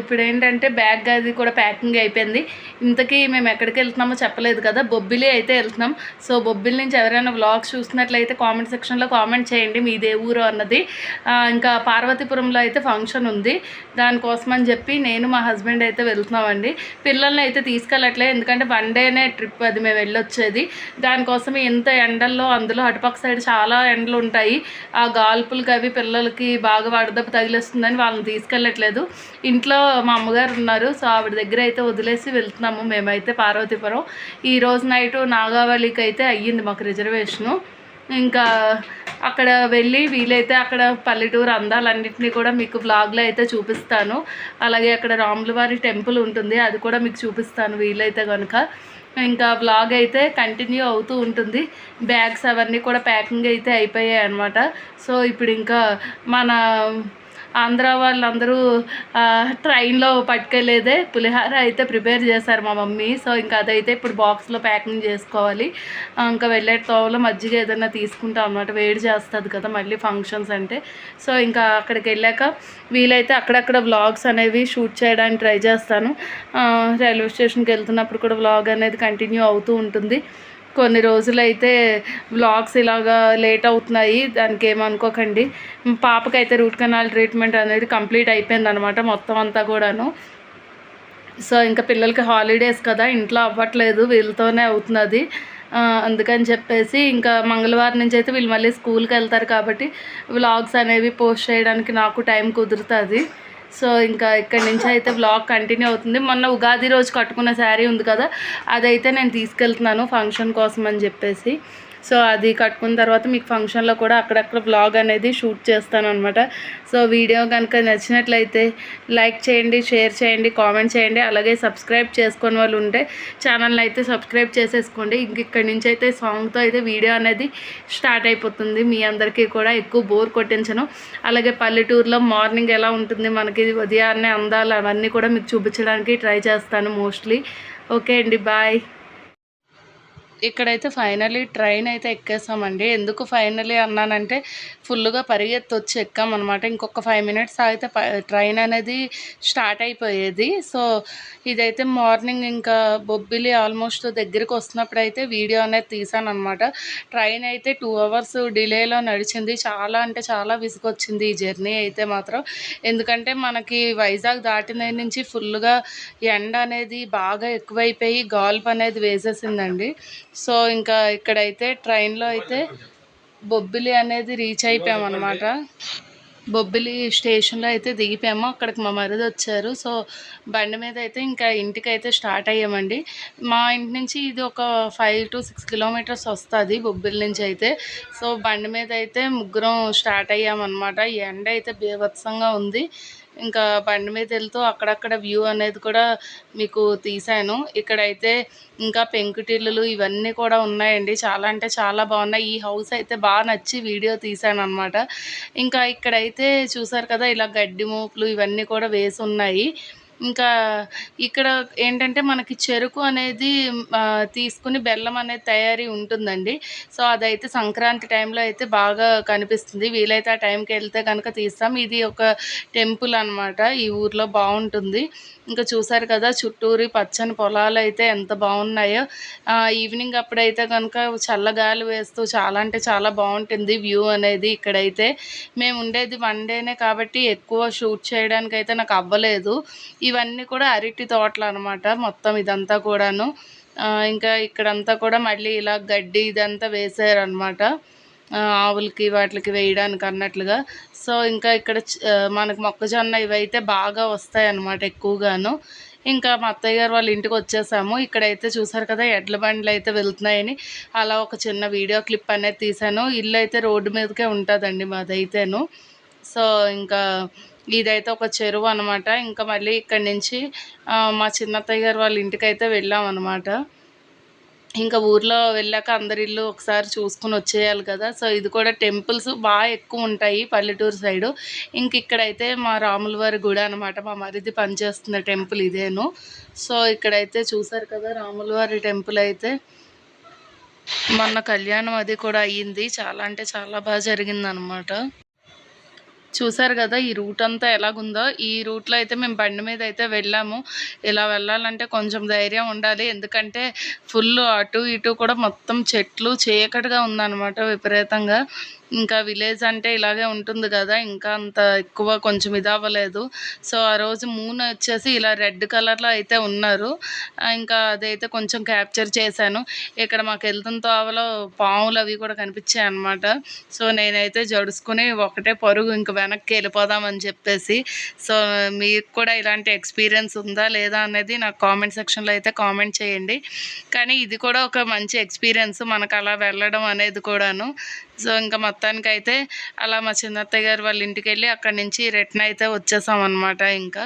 ఇప్పుడు ఏంటంటే బ్యాగ్ అది కూడా ప్యాకింగ్ అయిపోయింది. ఇంతకీ మేము ఎక్కడికి వెళ్తున్నామో చెప్పలేదు కదా బొబ్బిలి అయితే వెళ్తున్నాం. సో బొబ్బిలి నుంచి ఎవరైనా వ్లాగ్స్ చూసినట్లయితే కామెంట్ సెక్షన్లో కామెంట్ చేయండి మీదే ఊరు అన్నది. ఇంకా పార్వతీపురంలో అయితే ఫంక్షన్ ఉంది. దానికోసం అని చెప్పి నేను మా హస్బెండ్ అయితే వెళ్తున్నామండి. పిల్లల్ని అయితే తీసుకెళ్ళట్లే ఎందుకంటే వన్ డేనే ట్రిప్ అది మేము వెళ్ళొచ్చేది. దానికోసం ఇంత ఎండల్లో అందులో అటుపక్క సైడ్ చాలా ఎండలు ఉంటాయి. ఆ గాల్పులకి అవి పిల్లలకి బాగా వడదెబ్బ తగిలేస్తుందని వాళ్ళని తీసుకెళ్ళట్లేదు. ఇంట్లో మా అమ్మగారు ఉన్నారు. సో ఆవిడ దగ్గర అయితే వదిలేసి వెళ్తున్నాము. మేమైతే పార్వతీపురం. ఈ రోజు నైట్ నాగావళికి అయితే అయ్యింది మాకు రిజర్వేషను. ఇంకా అక్కడ వెళ్ళి వీలైతే అక్కడ పల్లెటూరు అందాలన్నింటినీ కూడా మీకు వ్లాగ్లో అయితే చూపిస్తాను. అలాగే అక్కడ రాములవారి టెంపుల్ ఉంటుంది. అది కూడా మీకు చూపిస్తాను వీలైతే కనుక ఇంకా వ్లాగ్ అయితే కంటిన్యూ అవుతూ ఉంటుంది. బ్యాగ్స్ అవన్నీ కూడా ప్యాకింగ్ అయితే అయిపోయాయి అనమాట సో ఇప్పుడు ఇంకా మన ఆంధ్ర వాళ్ళందరూ ట్రైన్లో పట్టుకెళ్ళేదే. పులిహార అయితే ప్రిపేర్ చేశారు మా మమ్మీ. సో ఇంకా అదైతే ఇప్పుడు బాక్స్లో ప్యాకింగ్ చేసుకోవాలి. ఇంకా వెళ్ళే తోవలో మజ్జిగ ఏదైనా తీసుకుంటాం అనమాట వేడి చేస్తుంది కదా మళ్ళీ ఫంక్షన్స్ అంటే. సో ఇంకా అక్కడికి వెళ్ళాక వీలైతే అక్కడక్కడ వ్లాగ్స్ అనేవి షూట్ చేయడానికి ట్రై చేస్తాను. రైల్వే స్టేషన్కి వెళ్తున్నప్పుడు కూడా వ్లాగ్ అనేది కంటిన్యూ అవుతూ ఉంటుంది. కొన్ని రోజులైతే వ్లాగ్స్ ఇలాగా లేట్ అవుతున్నాయి. దానికి ఏమనుకోకండి పాపకైతే రూట్ కెనాల్ ట్రీట్మెంట్ అనేది కంప్లీట్ అయిపోయింది అనమాట మొత్తం అంతా కూడాను. సో ఇంకా పిల్లలకి హాలిడేస్ కదా ఇంట్లో అవ్వట్లేదు వీళ్ళతోనే అవుతున్నది. అందుకని చెప్పేసి ఇంకా మంగళవారం నుంచి అయితే వీళ్ళు మళ్ళీ స్కూల్కి వెళ్తారు కాబట్టి వ్లాగ్స్ అనేవి పోస్ట్ చేయడానికి నాకు టైం కుదురుతుంది. సో ఇంకా ఇక్కడి నుంచి అయితే బ్లాగ్ కంటిన్యూ అవుతుంది. మొన్న ఉగాది రోజు కట్టుకున్న శారీ ఉంది కదా అదైతే నేను తీసుకెళ్తున్నాను ఫంక్షన్ కోసం అని చెప్పేసి. సో అది కట్టుకున్న తర్వాత మీకు ఫంక్షన్లో కూడా అక్కడక్కడ బ్లాగ్ అనేది షూట్ చేస్తాను అనమాట సో వీడియో కనుక నచ్చినట్లయితే లైక్ చేయండి షేర్ చేయండి కామెంట్ చేయండి. అలాగే సబ్స్క్రైబ్ చేసుకునే వాళ్ళు ఉంటే ఛానల్ని అయితే సబ్స్క్రైబ్ చేసేసుకోండి. ఇంక ఇక్కడి నుంచి అయితే సాంగ్తో అయితే వీడియో అనేది స్టార్ట్ అయిపోతుంది. మీ అందరికీ కూడా ఎక్కువ బోర్ కొట్టించను. అలాగే పల్లెటూరులో మార్నింగ్ ఎలా ఉంటుంది? మనకి ఉదయాన్నే అందాలు అవన్నీ కూడా మీకు చూపించడానికి ట్రై చేస్తాను మోస్ట్లీ ఓకే అండి బాయ్ ఇక్కడైతే ఫైనలీ ట్రైన్ అయితే ఎక్కేసామండి. ఎందుకు ఫైనలీ అన్నానంటే ఫుల్గా పరిగెత్తి వచ్చి ఎక్కామన్నమాట. ఇంకొక ఫైవ్ మినిట్స్ ఆగితే ట్రైన్ అనేది స్టార్ట్ అయిపోయేది. సో ఇదైతే మార్నింగ్ ఇంకా బొబ్బిలి ఆల్మోస్ట్ దగ్గరికి వస్తున్నప్పుడు అయితే వీడియో అనేది తీసాను అనమాట ట్రైన్ అయితే టూ అవర్స్ డిలేలో నడిచింది. చాలా అంటే చాలా విసుగొచ్చింది ఈ జర్నీ అయితే మాత్రం. ఎందుకంటే మనకి వైజాగ్ దాటిన నుంచి ఫుల్గా ఎండ అనేది బాగా ఎక్కువైపోయి గాల్ప్ అనేది వేసేసిందండి. సో ఇంకా ఇక్కడైతే ట్రైన్లో అయితే బొబ్బిలి అనేది రీచ్ అయిపోయామన్నమాట. బొబ్బిలి స్టేషన్లో అయితే దిగిపోయాము. అక్కడికి మా మరిది వచ్చారు. సో బండి మీద అయితే ఇంకా ఇంటికి అయితే స్టార్ట్ అయ్యామండి. మా ఇంటి నుంచి ఇది ఒక ఫైవ్ టు సిక్స్ కిలోమీటర్స్ వస్తుంది బొబ్బిలి నుంచి అయితే. సో బండి మీద అయితే ముగ్గురం స్టార్ట్ అయ్యామన్నమాట. ఈ ఎండ అయితే బీభత్సంగా ఉంది. ఇంకా బండి మీద వెళ్తూ అక్కడక్కడ వ్యూ అనేది కూడా మీకు తీశాను. ఇక్కడైతే ఇంకా పెంకుటిల్లులు ఇవన్నీ కూడా ఉన్నాయండి. చాలా అంటే చాలా బాగున్నాయి. ఈ హౌస్ అయితే బాగా నచ్చి వీడియో తీశాను అనమాట ఇంకా ఇక్కడైతే చూసారు కదా ఇలా గడ్డి మోపులు ఇవన్నీ కూడా వేసి ఉన్నాయి. ఇంకా ఇక్కడ ఏంటంటే మనకి చెరుకు అనేది తీసుకుని బెల్లం అనేది తయారీ ఉంటుందండి. సో అదైతే సంక్రాంతి టైంలో అయితే బాగా కనిపిస్తుంది. వీలైతే ఆ టైంకి వెళ్తే కనుక తీస్తాం. ఇది ఒక టెంపుల్ అన్నమాట. ఈ ఊర్లో బాగుంటుంది. ఇంకా చూసారు కదా చుట్టూరి పచ్చని పొలాలు అయితే ఎంత బాగున్నాయో. ఈవినింగ్ అప్పుడైతే కనుక చల్లగాలి వేస్తూ చాలా అంటే చాలా బాగుంటుంది వ్యూ అనేది ఇక్కడైతే. మేము ఉండేది వన్ డేనే కాబట్టి ఎక్కువ షూట్ చేయడానికి అయితే నాకు అవ్వలేదు. ఇవన్నీ కూడా అరటి తోటలు అనమాట మొత్తం ఇదంతా కూడాను. ఇంకా ఇక్కడంతా కూడా మళ్ళీ ఇలా గడ్డి ఇదంతా వేసారనమాట ఆవులకి వాటికి వేయడానికి అన్నట్లుగా. సో ఇంకా ఇక్కడ మనకు మొక్కజొన్న ఇవైతే బాగా వస్తాయి అన్నమాట ఎక్కువగాను. ఇంకా మా అత్తయ్య గారు వాళ్ళ ఇంటికి వచ్చేసాము. ఇక్కడైతే చూసారు కదా ఎడ్ల బండ్లు అయితే వెళ్తున్నాయని. అలా ఒక చిన్న వీడియో క్లిప్ అనేది తీశాను. ఇల్లు అయితే రోడ్డు మీదకే ఉంటుందండి మాదైతేను. సో ఇంకా ఇదైతే ఒక చెరువు అనమాట ఇంకా మళ్ళీ ఇక్కడి నుంచి మా చిన్నత్తయ్య గారు వాళ్ళ ఇంటికి అయితే వెళ్ళాం అనమాట ఇంకా ఊర్లో వెళ్ళాక అందరి ఇల్లు ఒకసారి చూసుకుని వచ్చేయాలి కదా. సో ఇది కూడా టెంపుల్స్ బాగా ఎక్కువ ఉంటాయి పల్లెటూరు సైడు. ఇంక ఇక్కడైతే మా రాముల వారి గుడి అనమాట మా మరిది పనిచేస్తున్న టెంపుల్ ఇదేను. సో ఇక్కడైతే చూసారు కదా రాముల వారి టెంపుల్ అయితే. మొన్న కళ్యాణం అది కూడా అయ్యింది. చాలా అంటే చాలా బాగా జరిగిందనమాట చూసారు కదా ఈ రూట్ అంతా ఎలాగుందో. ఈ రూట్లో అయితే మేము బండి మీద అయితే వెళ్ళాము. ఇలా వెళ్ళాలంటే కొంచెం ధైర్యం ఉండాలి. ఎందుకంటే ఫుల్ అటు ఇటు కూడా మొత్తం చెట్లు చీకటిగా ఉందన్నమాట విపరీతంగా. ఇంకా విలేజ్ అంటే ఇలాగే ఉంటుంది కదా ఇంకా అంత ఎక్కువ కొంచెం ఇది అవ్వలేదు. సో ఆ రోజు మూన్ వచ్చేసి ఇలా రెడ్ కలర్లో అయితే ఉన్నారు. ఇంకా అదైతే కొంచెం క్యాప్చర్ చేశాను. ఇక్కడ మాకు వెళ్తున్న తోవలో పాములు అవి కూడా కనిపించాయి అనమాట సో నేనైతే జడుచుకుని ఒకటే పరుగు ఇంకా వెనక్కి వెళ్ళిపోదామని చెప్పేసి. సో మీకు కూడా ఇలాంటి ఎక్స్పీరియన్స్ ఉందా లేదా అనేది నాకు కామెంట్ సెక్షన్లో అయితే కామెంట్ చేయండి. కానీ ఇది కూడా ఒక మంచి ఎక్స్పీరియన్స్ మనకు అలా వెళ్ళడం అనేది కూడాను. సో ఇంకా మొత్తానికి అయితే అలా మా చిన్నత్తయ్య గారు వాళ్ళ ఇంటికి వెళ్ళి అక్కడి నుంచి రిటర్న్ అయితే వచ్చేసాం అనమాట ఇంకా.